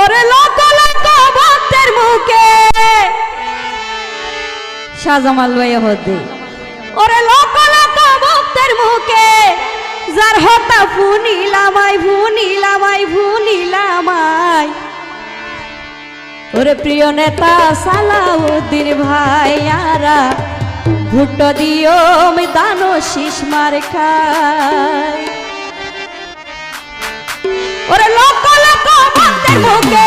ওরে lock lock ভক্তের মুখে। সাজামাল ভাইয়া হতে ওরে লক লক ভক্তের মুখে। যার হতা ওরে প্রিয় নেতা সালাউদ্দিন ভাইয়ারা ভুট্টো দিও দানো শীষ মার ওরে লক্ষ ভক্তের মুখে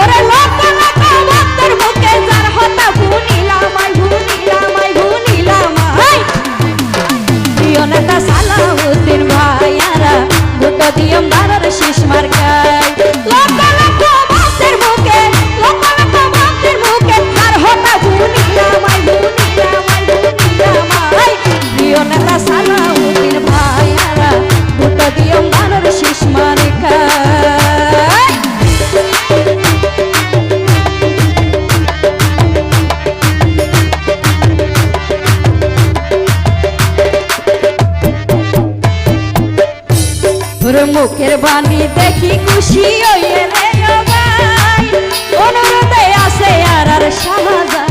ওরে লক্ষ মুখের বাণী দেখি খুশি হইয়ে রে ও ভাই অনুরোধে আসে আর আর শাহজামাল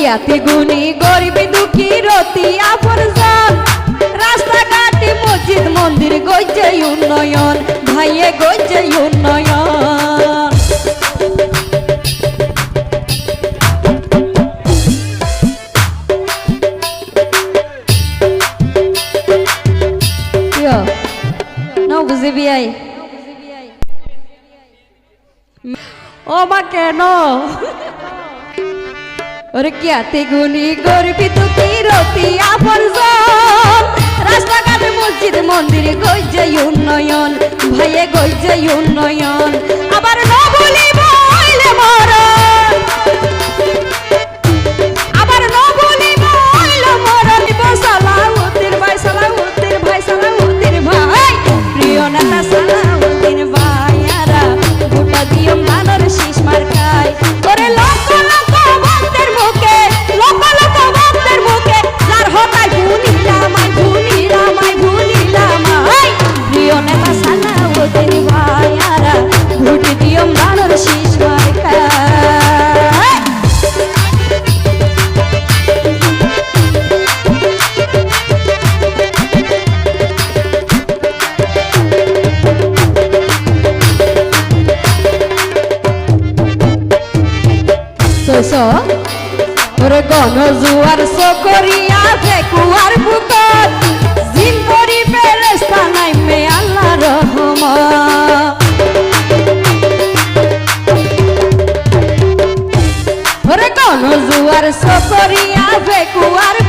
কিয়াতি গুনি গরিবি দুঃখী, রতি আফরজান রাস্তাঘাটে মসজিদ, মন্দির, গজ্জে উন্নয়ন, ভাইয়ে গজ্জে উন্নয়ন। কিয়? ন বুঝিবি আই। ও মা কেন? ওরে কিয়াতে গুনি গরিবি তুকি রতি আফরজন রাস্তাঘাট মসজিদ, মন্দির গইজে উন্নয়ন ভাইয়ে গইজে উন্নয়ন। আবার সইস ওরে গণ জুয়ার সকরিয়া ফেকুয়ার বুকত জিম করি বেরেস্তা নাই মে রহম ওরে গণ জুয়ার সকরিয়া ফেকুয়ার বুকত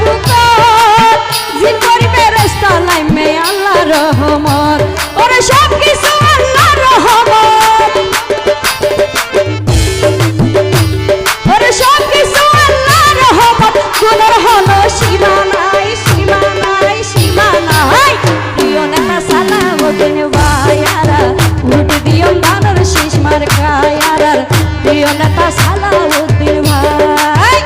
প্রিয় নেতা সালাউদ্দিন ভাই।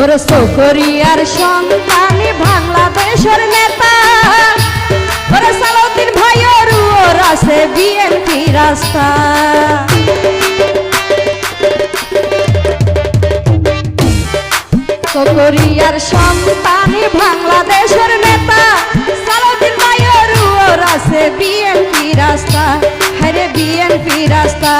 ওর সকরিয়ার সন্তানি বাংলাদেশের নেতা। ওর সালাউদ্দিন ভাইয়ের ওর আছে বিএনপি রাস্তা। কোরিয়ার সন্তানি বাংলাদেশের নেতা সালাউদ্দিন ভাইয়ের ওর আছে বিএনপি রাস্তা। হরে বিএনপি রাস্তা।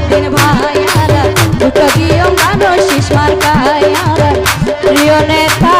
জগতের ভাই আরা দুটো দিও মানুষ ইসমার কায় প্রিয় নেতা